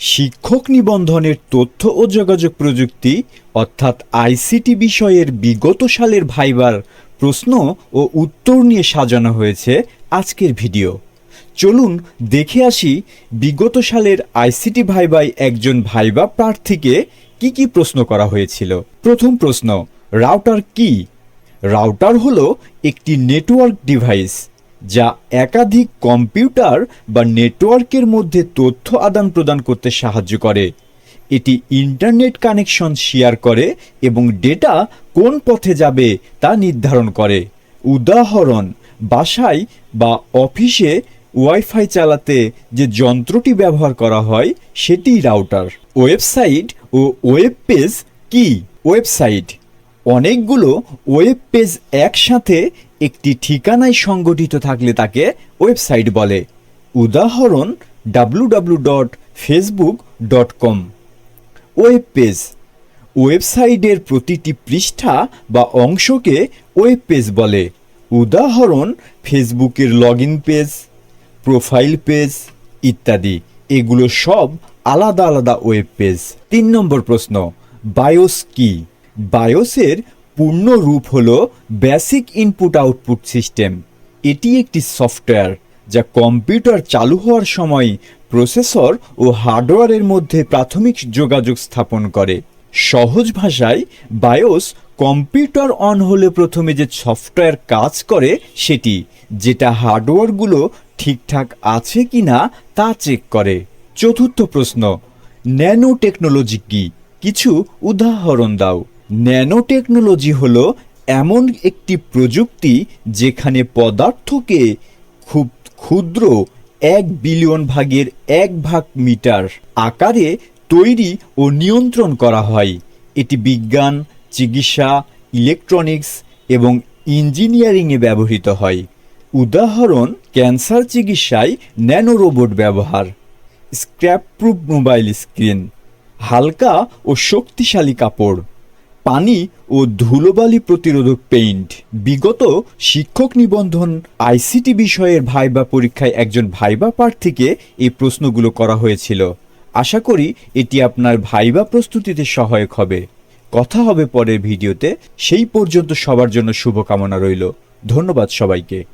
শিক্ষক নিবন্ধনের তথ্য ও যোগাযোগ প্রযুক্তি, অর্থাৎ আইসিটি বিষয়ের বিগত সালের ভাইবার প্রশ্ন ও উত্তর নিয়ে সাজানো হয়েছে আজকের ভিডিও। চলুন দেখে আসি বিগত সালের আইসিটি ভাইবাই একজন ভাইবা প্রার্থীকে কি কি প্রশ্ন করা হয়েছিল। প্রথম প্রশ্ন, রাউটার কি? রাউটার হলো একটি নেটওয়ার্ক ডিভাইস। যা একাধিক কম্পিউটার বা নেটওয়ার্কের মধ্যে তথ্য আদান প্রদান করতে সাহায্য করে। এটি ইন্টারনেট কানেকশন শেয়ার করে এবং ডেটা কোন পথে যাবে তা নির্ধারণ করে। উদাহরণ, বাসায় বা অফিসে ওয়াইফাই চালাতে যে যন্ত্রটি ব্যবহার করা হয়, সেটি রাউটার। ওয়েবসাইট ও ওয়েব পেজ কি? ওয়েবসাইট। অনেকগুলো ওয়েব পেজ একসাথে একটি ঠিকানায় সংগঠিত থাকলে তাকে ওয়েবসাইট বলে। উদাহরণ W W dot Facebook dot com web page ওয়েবসাইটের প্রতিটি পৃষ্ঠা বা অংশকে ওয়েব পেজ বলে। উদাহরণ ফেসবুকের log in page profile page ইত্যাদি। এগুলো সব আলাদা আলাদা ওয়েব পেজ তিন নম্বর প্রশ্ন বায়োস কি? বায়োসের পূর্ণ রূপ হল বেসিক ইনপুট আউটপুট সিস্টেম এটি একটি সফটওয়্যার যা কম্পিউটার চালু হওয়ার সময় প্রসেসর ও হার্ডওয়্যারের মধ্যে প্রাথমিক যোগাযোগ স্থাপন করে। সহজ ভাষায় বায়োস কম্পিউটার অন হলে প্রথমে যে সফটওয়্যার কাজ করে সেটি, যেটা হার্ডওয়্যারগুলো ঠিকঠাক আছে কি না তা চেক করে। চতুর্থ প্রশ্ন ন্যানো টেকনোলজি কি? কিছু উদাহরণ দাও। ন্যানো টেকনোলজি হলো এমন একটি প্রযুক্তি যেখানে পদার্থকে খুব ক্ষুদ্র এক বিলিয়ন ভাগের এক ভাগ মিটার আকারে তৈরি ও নিয়ন্ত্রণ করা হয়। এটি বিজ্ঞান, চিকিৎসা, ইলেকট্রনিক্স এবং ইঞ্জিনিয়ারিংয়ে ব্যবহৃত হয়। উদাহরণ, ক্যান্সার চিকিৎসায় ন্যানো রোবট ব্যবহার। স্ক্র্যাপ প্রুফ মোবাইল স্ক্রিন, হালকা ও শক্তিশালী কাপড়। পানি ও ধুলোবালি প্রতিরোধক পেইন্ট। বিগত শিক্ষক নিবন্ধন আইসিটি বিষয়ের ভাইবা পরীক্ষায় একজন ভাইবা প্রার্থীকে এই প্রশ্নগুলো করা হয়েছিল। আশা করি এটি আপনার ভাইবা প্রস্তুতিতে সহায়ক হবে। কথা হবে পরের ভিডিওতে। সেই পর্যন্ত সবার জন্য শুভকামনা রইল। ধন্যবাদ সবাইকে।